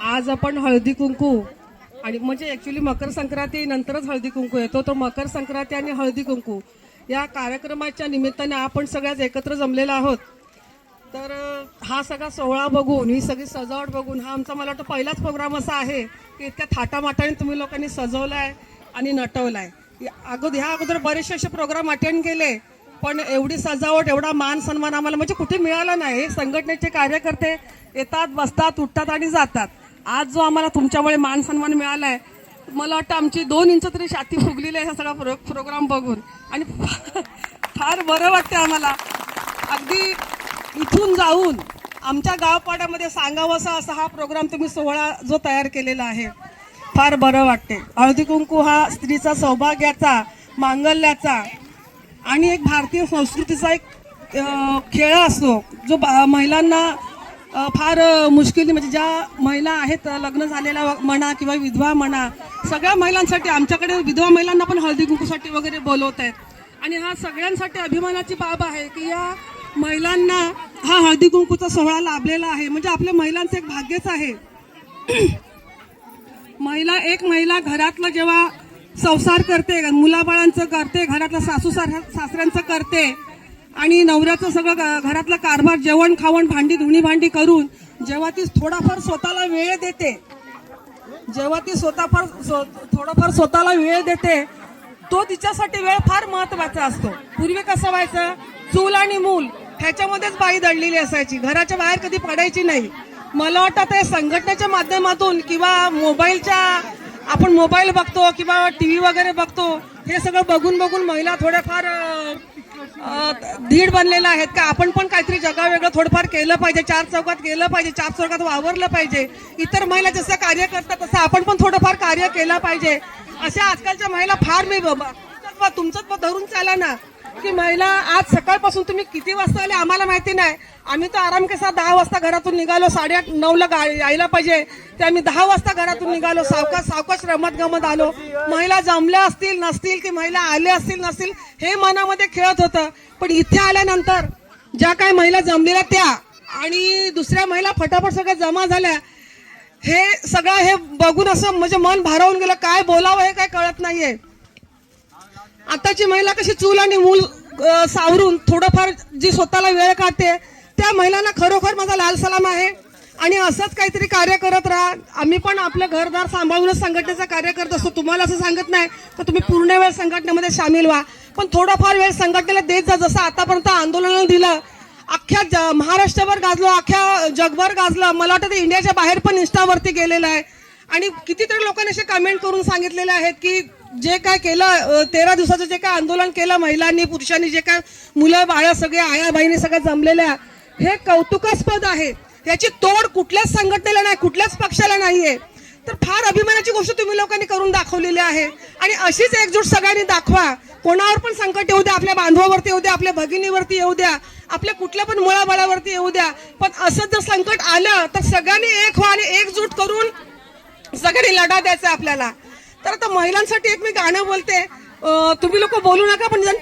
आज आपण हळदी कुंकू आणि म्हणजे ऍक्च्युली मकर संक्रांती नंतरच हळदी कुंकू येतो. तो मकर संक्रांती आणि हळदी कुंकू या कार्यक्रमाच्या निमित्ताने आपण सगळ्याच एकत्र जमलेलो आहोत. तर हा सगळा सोहळा बघून ही सगळी सजावट बघून हा आमचा मला वाटतं पहिलाच प्रोग्राम असा आहे की इतक्या थाटामाटाने तुम्ही लोकांनी सजवला आहे आणि नटवला या- अगोदर ह्या अगोदर बरेचसे असे प्रोग्राम अटेंड केले पण एवढी सजावट एवढा मान सन्मान आम्हाला म्हणजे कुठे मिळाला नाही. हे संघटनेचे कार्यकर्ते येतात बसतात उठतात आणि जातात. आज जो आम्हाला तुमच्यामुळे मान सन्मान मिळालाय मला वाटतं आमची दोन इंच तरी छाती फुगलेली आहे हा सगळा प्रो प्रोग्राम बघून. आणि फार बरं वाटतं आम्हाला. अगदी इथून जाऊन आमच्या गावपाड्यामध्ये सांगावंसा असा हा प्रोग्राम तुम्ही सोहळा जो तयार केलेला आहे फार बरं वाटते हळदी कुंकू हा स्त्रीचा सौभाग्याचा मांगल्याचा आणि एक भारतीय संस्कृतीचा एक खेळ असतो जो बा- महिलांना फार मुश्किली म्हणजे ज्या महिला आहेत लग्न झालेल्या म्हणा किंवा विधवा म्हणा सगळ्या महिलांसाठी आमच्याकडे विधवा महिलांना पण हळदी कुंकूसाठी वगैरे बोलवत आहेत. आणि हा सगळ्यांसाठी अभिमानाची बाब आहे की या महिलांना हा हळदी कुंकूचा सोहळा लाभलेला आहे. म्हणजे आपल्या महिलांचं एक भाग्यच आहे. महिला एक महिला घरातलं जेव्हा संसार करते मुलाबाळांचं करते घरातलं सासू सासऱ्यांचं करते आणि नवऱ्याचं सगळं घरातला घरातलं कारभार जेवण खावण भांडी धुणी भांडी करून जेव्हा ती थोडाफार स्वतःला वेळ देते जेव्हा ती स्वतःफार थोडाफार स्वतःला वेळ देते तो तिच्यासाठी वेळ फार महत्त्वाचा असतो. पूर्वी कसं व्हायचं? चूल आणि मूल ह्याच्यामध्येच बाई दडलेली असायची. घराच्या बाहेर कधी पडायची नाही. मला वाटतं आता हे संघटनेच्या माध्यमातून किंवा मोबाईलच्या आपण मोबाईल बघतो किंवा टी व्ही वगैरे बघतो हे सगळं बघून बघून महिला थोड्याफार धीड बनलेला आहेत का? आपण पण काहीतरी जगावेगळं थोडंफार केलं पाहिजे. चार चौकात गेलं पाहिजे. चार चौकात वावरलं पाहिजे. इतर महिला जसं कार्य करतात तसं आपण पण थोडंफार कार्य केलं पाहिजे. अशा आजकालच्या महिला फार मी ब- तुमचंच धरून चाला ना. की महिला आज सकाळपासून तुम्ही किती वाजता आले आम्हाला माहिती नाही. आम्ही तर आराम कसा दहा वाजता घरातून निघालो साडेआठ नऊला गा यायला पाहिजे. ते आम्ही दहा वाजता घरातून निघालो सावकाश सावकाश रमत गमत आलो. महिला जमल्या असतील नसतील की महिला आल्या असतील नसतील हे मनामध्ये खेळत होतं. पण इथे आल्यानंतर ज्या काही महिला जमलेल्या त्या आणि दुसऱ्या महिला फटाफट सगळ्या जमा झाल्या. हे सगळं हे बघून असं म्हणजे मन भारावून गेलं. काय बोलावं हे काय कळत नाहीये. आताची महिला कशी चूल आणि मूल सावरून थोडंफार जी स्वतःला वेळ काढते त्या महिलांना खरोखर माझा लाल सलाम आहे. आणि असंच काहीतरी कार्य करत राहा. आम्ही पण आपलं घरदार सांभाळूनच संघटनेचं कार्य करत असतो. तुम्हाला असं सांगत नाही तर तुम्ही पूर्ण वेळ संघटनेमध्ये सामील व्हा. पण थोडाफार वेळ संघटनेला देत जा. जसं आतापर्यंत आंदोलनाला दिलं अख्ख्या ज- महाराष्ट्रभर गाजलो अख्ख्या जगभर गाजलं. मला वाटतं ते इंडियाच्या बाहेर पण इन्स्टावरती गेलेलं आहे. आणि कितीतरी लोकांनी असे कमेंट करून सांगितलेले आहेत की जे काय केलं तेरा दिवसाचं जे काय आंदोलन केलं महिलांनी पुरुषांनी जे काय मुलं बाळं सगळे आया बहिणी सगळ्या जमलेल्या हे कौतुकास्पद आहे. याची तोड कुठल्याच संघटनेला नाही कुठल्याच पक्षाला नाहीये. तर फार अभिमानाची गोष्ट तुम्ही लोकांनी करून दाखवलेली आहे. आणि अशीच एकजूट सगळ्यांनी दाखवा. कोणावर पण संकट येऊ द्या आपल्या बांधवावरती येऊ द्या आपल्या भगिनीवरती येऊ द्या आपल्या कुठल्या पण मुळाबळावरती येऊ द्या. पण असं जर संकट आलं तर सगळ्यांनी एक व्हा आणि एकजूट करून सगळ्यांनी लढा द्यायचा आपल्याला. तर आता महिलांसाठी एक मी गाणं बोलते. तुम्ही लोक बोलू नका पण जण